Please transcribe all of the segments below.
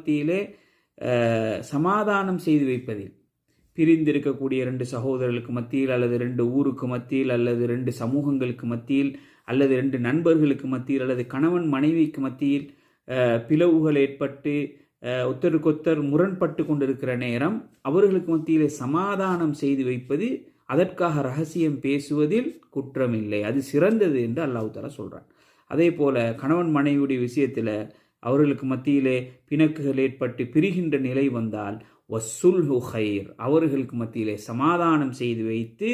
மத்தியிலே சமாதானம் செய்து வைப்பதில். பிரிந்திருக்கக்கூடிய ரெண்டு சகோதரர்களுக்கு மத்தியில் அல்லது ரெண்டு ஊருக்கு மத்தியில் அல்லது ரெண்டு சமூகங்களுக்கு மத்தியில் அல்லது ரெண்டு நண்பர்களுக்கு மத்தியில் அல்லது கணவன் மனைவிக்கு மத்தியில் பிளவுகள் ஏற்பட்டு ஒத்தருக்கொத்தர் முரண்பட்டு கொண்டிருக்கிற நேரம் அவர்களுக்கு மத்தியிலே சமாதானம் செய்து வைப்பது அதற்காக ரகசியம் பேசுவதில் குற்றமில்லை. அது சிறந்தது என்று அல்லாஹு தாலா சொல்கிறான் அதே போல் கணவன் மனைவியுடைய விஷயத்தில் அவர்களுக்கு மத்தியிலே பிணக்குகள் ஏற்பட்டு பிரிகின்ற நிலை வந்தால் வசுல் ஹைர் அவர்களுக்கு மத்தியிலே சமாதானம் செய்து வைத்து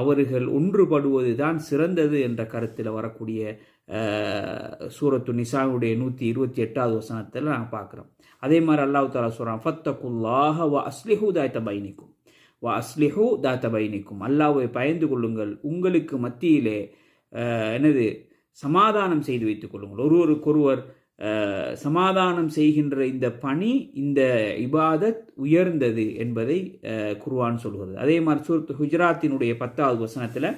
அவர்கள் ஒன்றுபடுவது தான் சிறந்தது என்ற கருத்தில் வரக்கூடிய சூரத்து நிசாவுடைய நூற்றி இருபத்தி எட்டாவது வசனத்தில் நாங்கள் பார்க்குறோம் அதே மாதிரி அல்லாஹ் தாலா சொல்கிறான் ஃபத்தகுல்லாஹ வ அஸ்லிஹு தாத்த பைனிக்கும். வ அஸ்லிஹு தாத்த பைனிக்கும். அல்லாவை பயந்து கொள்ளுங்கள். உங்களுக்கு மத்தியிலே என்னது? சமாதானம் செய்து வைத்துக் கொள்ளுங்கள். ஒருவருக்கொருவர் சமாதானம் செய்கின்ற இந்த பணி இந்த இபாதத் உயர்ந்தது என்பதை குர்வான் சொல்கிறது. அதே மாதிரி சூரத் ஹுஜராத்தினுடைய பத்தாவது வசனத்தில்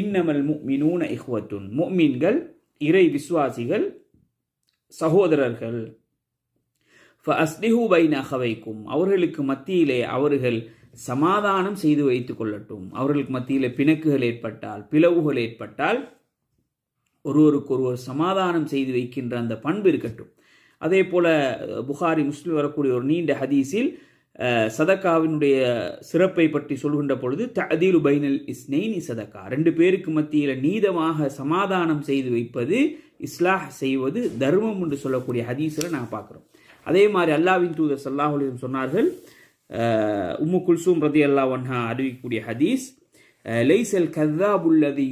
இன்னமல் மினூன இஹ்வத்துன். முஃமின்கள் இறை விசுவாசிகள் சகோதரர்கள். அஸ்லிஹு பைன அகவைக்கும் அவர்களுக்கு மத்தியிலே அவர்கள் சமாதானம் செய்து வைத்துக் கொள்ளட்டும். அவர்களுக்கு மத்தியிலே பிணக்குகள் ஏற்பட்டால் பிளவுகள் ஏற்பட்டால் ஒருவருக்கொருவர் சமாதானம் செய்து வைக்கின்ற அந்த பண்பு இருக்கட்டும். அதே போல் புகாரி முஸ்லீம் வரக்கூடிய ஒரு நீண்ட ஹதீஸில் சதக்காவினுடைய சிறப்பை பற்றி சொல்கின்ற பொழுது ததீலு பைனல் இஸ்னெய்னி சதக்கா. ரெண்டு பேருக்கு மத்தியில் நீதமாக சமாதானம் செய்து வைப்பது இஸ்லாஹ் செய்வது தர்மம் என்று சொல்லக்கூடிய ஹதீஸில் நான் பார்க்குறோம். அதே மாதிரி அல்லாவின் தூதர் சல்லாஹ் சொன்னார்கள் உம்மு குல்சூம் ரதி அல்லா ஒன்ஹா அறிவிக்கக்கூடிய ஹதீஸ் லைசல் الكذاب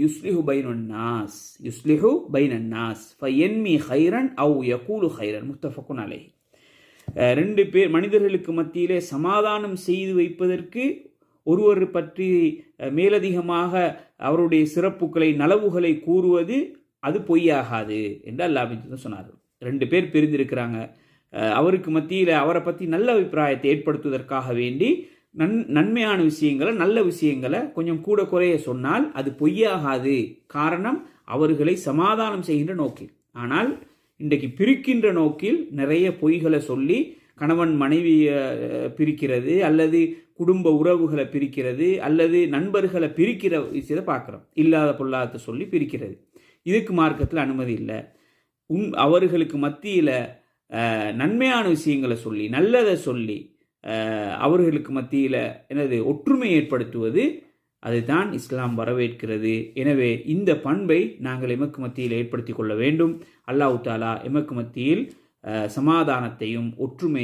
யுஸ்லிஹு பைனன் நாஸ் யுஸ்லிஹு பைனன் நாஸ் الناس ஹைரன் خيرا யகூலு ஹைரன் خيرا متفق عليه ரெண்டு பேர் மனிதர்களுக்கு மத்தியிலே சமாதானம் செய்து வைப்பதற்கு ஒருவர் பற்றி மேலதிகமாக அவருடைய சிறப்புகளை நலவுகளை கூறுவது அது பொய்யாகாது என்று அல்லாஹ் சொன்னார். ரெண்டு பேர் பிரிந்திருக்கிறாங்க. அவருக்கு மத்தியில் அவரை பற்றி நல்ல அபிப்பிராயத்தை ஏற்படுத்துவதற்காக வேண்டி நன் நன்மையான விஷயங்களை நல்ல விஷயங்களை கொஞ்சம் கூட குறைய சொன்னால் அது பொய்யாகாது. காரணம் அவர்களை சமாதானம் செய்கின்ற நோக்கில். ஆனால் இன்றைக்கு பிரிக்கின்ற நோக்கில் நிறைய பொய்களை சொல்லி கணவன் மனைவியை பிரிக்கிறது அல்லது குடும்ப உறவுகளை பிரிக்கிறது அல்லது நண்பர்களை பிரிக்கிற விஷயத்தை பார்க்குறோம். இல்லாத பொல்லாத சொல்லி பிரிக்கிறது. இதுக்கு மார்க்கத்தில் அனுமதி இல்லை. உன் அவர்களுக்கு மத்தியில் நன்மையான விஷயங்களை சொல்லி நல்லதை சொல்லி அவர்களுக்கு மத்தியில் எனது ஒற்றுமை ஏற்படுத்துவது அதுதான் இஸ்லாம் வரவேற்கிறது. எனவே இந்த பண்பை நாங்கள் எமக்கு மத்தியில் ஏற்படுத்திக் கொள்ள வேண்டும். அல்லாஹ் தாலா எமக்கு மத்தியில் சமாதானத்தையும் ஒற்றுமை